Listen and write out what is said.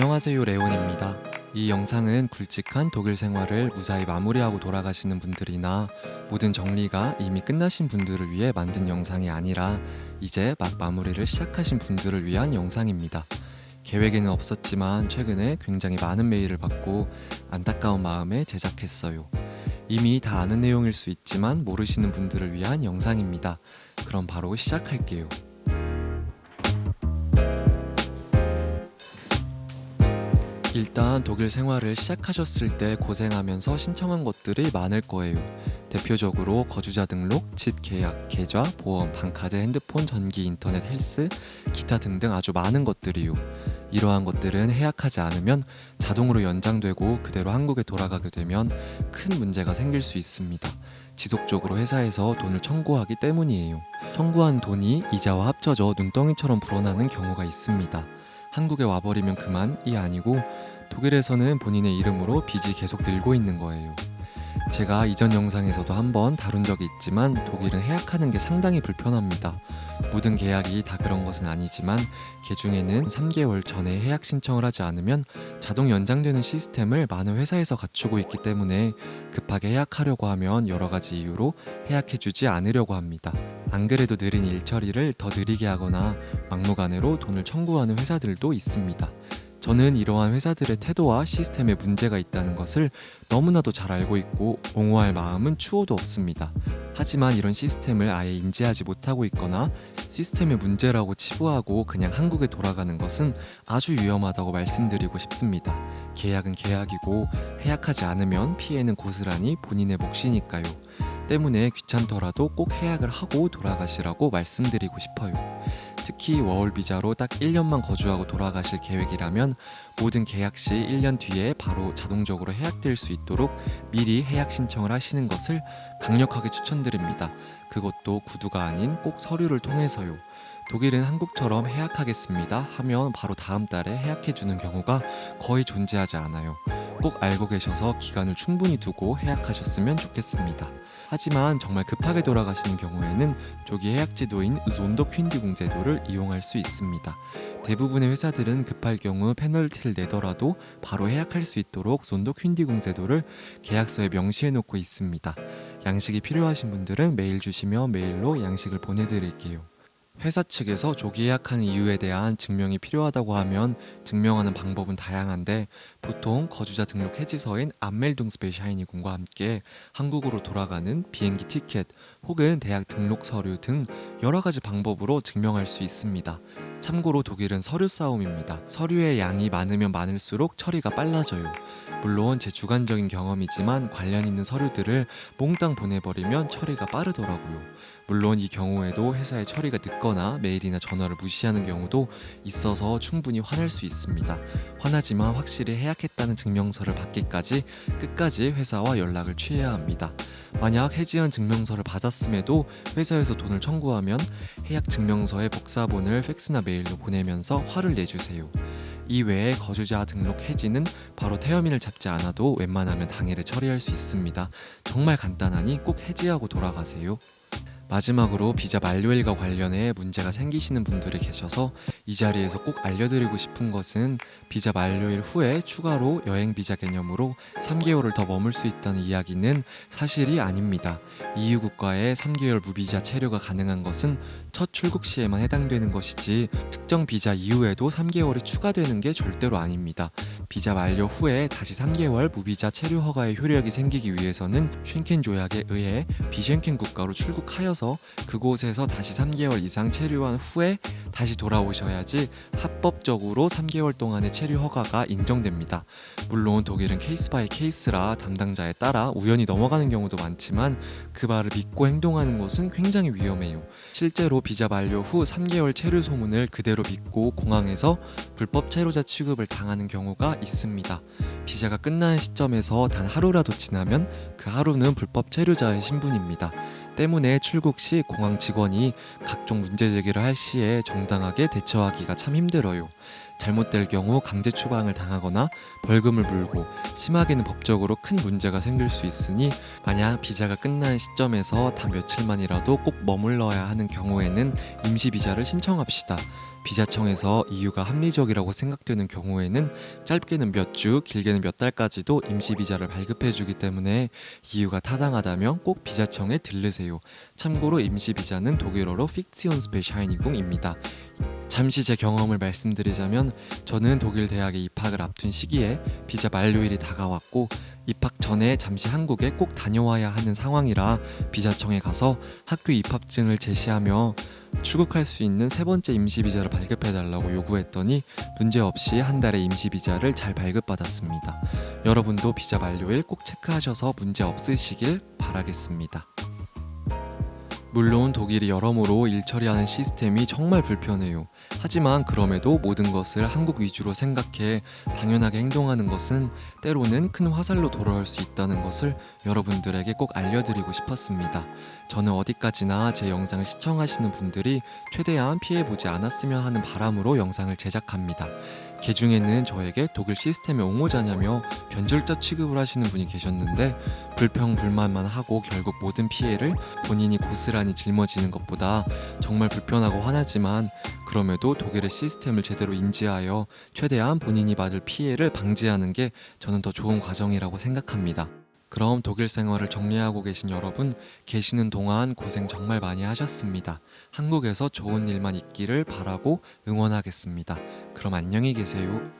안녕하세요 레온입니다. 이 영상은 굵직한 독일 생활을 무사히 마무리하고 돌아가시는 분들이나 모든 정리가 이미 끝나신 분들을 위해 만든 영상이 아니라 이제 막 마무리를 시작하신 분들을 위한 영상입니다. 계획에는 없었지만 최근에 굉장히 많은 메일을 받고 안타까운 마음에 제작했어요. 이미 다 아는 내용일 수 있지만 모르시는 분들을 위한 영상입니다. 그럼 바로 시작할게요. 일단 독일 생활을 시작하셨을 때 고생하면서 신청한 것들이 많을 거예요. 대표적으로 거주자 등록, 집 계약, 계좌, 보험, 방카드, 핸드폰, 전기, 인터넷, 헬스, 기타 등등 아주 많은 것들이요. 이러한 것들은 해약하지 않으면 자동으로 연장되고 그대로 한국에 돌아가게 되면 큰 문제가 생길 수 있습니다. 지속적으로 회사에서 돈을 청구하기 때문이에요. 청구한 돈이 이자와 합쳐져 눈덩이처럼 불어나는 경우가 있습니다. 한국에 와버리면 그만이 아니고 독일에서는 본인의 이름으로 빚이 계속 늘고 있는 거예요. 제가 이전 영상에서도 한번 다룬 적이 있지만 독일은 해약하는 게 상당히 불편합니다. 모든 계약이 다 그런 것은 아니지만 개중에는 3개월 전에 해약 신청을 하지 않으면 자동 연장되는 시스템을 많은 회사에서 갖추고 있기 때문에 급하게 해약하려고 하면 여러 가지 이유로 해약해주지 않으려고 합니다. 안 그래도 느린 일 처리를 더 느리게 하거나 막무가내로 돈을 청구하는 회사들도 있습니다. 저는 이러한 회사들의 태도와 시스템에 문제가 있다는 것을 너무나도 잘 알고 있고 옹호할 마음은 추호도 없습니다. 하지만 이런 시스템을 아예 인지하지 못하고 있거나 시스템의 문제라고 치부하고 그냥 한국에 돌아가는 것은 아주 위험하다고 말씀드리고 싶습니다. 계약은 계약이고 해약하지 않으면 피해는 고스란히 본인의 몫이니까요. 때문에 귀찮더라도 꼭 해약을 하고 돌아가시라고 말씀드리고 싶어요. 특히 워홀 비자로 딱 1년만 거주하고 돌아가실 계획이라면 모든 계약 시 1년 뒤에 바로 자동적으로 해약될 수 있도록 미리 해약 신청을 하시는 것을 강력하게 추천드립니다. 그것도 구두가 아닌 꼭 서류를 통해서요. 독일은 한국처럼 해약하겠습니다 하면 바로 다음 달에 해약해 주는 경우가 거의 존재하지 않아요. 꼭 알고 계셔서 기간을 충분히 두고 해약하셨으면 좋겠습니다. 하지만 정말 급하게 돌아가시는 경우에는 조기 해약 제도인 존더 퀸디궁 제도를 이용할 수 있습니다. 대부분의 회사들은 급할 경우 페널티를 내더라도 바로 해약할 수 있도록 존더 퀸디궁 제도를 계약서에 명시해 놓고 있습니다. 양식이 필요하신 분들은 메일 주시면 메일로 양식을 보내드릴게요. 회사 측에서 조기 예약하는 이유에 대한 증명이 필요하다고 하면 증명하는 방법은 다양한데 보통 거주자 등록 해지서인 안멜둥스베샤이니군과 함께 한국으로 돌아가는 비행기 티켓 혹은 대학 등록 서류 등 여러 가지 방법으로 증명할 수 있습니다. 참고로 독일은 서류 싸움입니다. 서류의 양이 많으면 많을수록 처리가 빨라져요. 물론 제 주관적인 경험이지만 관련 있는 서류들을 몽땅 보내버리면 처리가 빠르더라고요. 물론 이 경우에도 회사의 처리가 늦거나 메일이나 전화를 무시하는 경우도 있어서 충분히 화낼 수 있습니다. 화나지만 확실히 해약했다는 증명서를 받기까지 끝까지 회사와 연락을 취해야 합니다. 만약 해지한 증명서를 받았음에도 회사에서 돈을 청구하면 해약 증명서의 복사본을 팩스나 메일로 보내면서 화를 내주세요. 이 외에 거주자 등록 해지는 바로 태어민을 잡지 않아도 웬만하면 당일에 처리할 수 있습니다. 정말 간단하니 꼭 해지하고 돌아가세요. 마지막으로 비자 만료일과 관련해 문제가 생기시는 분들이 계셔서 이 자리에서 꼭 알려드리고 싶은 것은 비자 만료일 후에 추가로 여행 비자 개념으로 3개월을 더 머물 수 있다는 이야기는 사실이 아닙니다. EU 국가에 3개월 무비자 체류가 가능한 것은 첫 출국 시에만 해당되는 것이지 특정 비자 이후에도 3개월이 추가되는 게 절대로 아닙니다. 비자 만료 후에 다시 3개월 무비자 체류 허가의 효력이 생기기 위해서는 쉔켄 조약에 의해 비쉔켄 국가로 출국하여서 그곳에서 다시 3개월 이상 체류한 후에 다시 돌아오셔야지 합법적으로 3개월 동안의 체류 허가가 인정됩니다. 물론 독일은 케이스 바이 케이스라 담당자에 따라 우연히 넘어가는 경우도 많지만 그 말을 믿고 행동하는 것은 굉장히 위험해요. 실제로 비자 만료 후 3개월 체류 소문을 그대로 믿고 공항에서 불법 체류자 취급을 당하는 경우가 있습니다. 비자가 끝나는 시점에서 단 하루라도 지나면 그 하루는 불법 체류자의 신분입니다. 때문에 출국 시 공항 직원이 각종 문제 제기를 할 시에 정 당하게 대처하기가 참 힘들어요. 잘못될 경우 강제 추방을 당하거나 벌금을 물고 심하게는 법적으로 큰 문제가 생길 수 있으니 만약 비자가 끝나는 시점에서 단 며칠만이라도 꼭 머물러야 하는 경우에는 임시 비자를 신청합시다. 비자청에서 이유가 합리적이라고 생각되는 경우에는 짧게는 몇 주, 길게는 몇 달까지도 임시 비자를 발급해 주기 때문에 이유가 타당하다면 꼭 비자청에 들르세요. 참고로 임시 비자는 독일어로 픽시온 스페샤이니궁입니다. 잠시 제 경험을 말씀드리자면 저는 독일 대학에 입학을 앞둔 시기에 비자 만료일이 다가왔고 입학 전에 잠시 한국에 꼭 다녀와야 하는 상황이라 비자청에 가서 학교 입학증을 제시하며 출국할 수 있는 세 번째 임시 비자를 발급해 달라고 요구했더니 문제 없이 한 달의 임시 비자를 잘 발급받았습니다. 여러분도 비자 만료일 꼭 체크하셔서 문제 없으시길 바라겠습니다. 물론 독일이 여러모로 일 처리하는 시스템이 정말 불편해요. 하지만 그럼에도 모든 것을 한국 위주로 생각해 당연하게 행동하는 것은 때로는 큰 화살로 돌아올 수 있다는 것을 여러분들에게 꼭 알려드리고 싶었습니다. 저는 어디까지나 제 영상을 시청하시는 분들이 최대한 피해보지 않았으면 하는 바람으로 영상을 제작합니다. 개 중에는 저에게 독일 시스템의 옹호자냐며 변절자 취급을 하시는 분이 계셨는데 불평 불만만 하고 결국 모든 피해를 본인이 고스란히 짊어지는 것보다 정말 불편하고 화나지만 그럼에도 독일의 시스템을 제대로 인지하여 최대한 본인이 받을 피해를 방지하는 게 저는 더 좋은 과정이라고 생각합니다. 그럼 독일 생활을 정리하고 계신 여러분, 계시는 동안 고생 정말 많이 하셨습니다. 한국에서 좋은 일만 있기를 바라고 응원하겠습니다. 그럼 안녕히 계세요.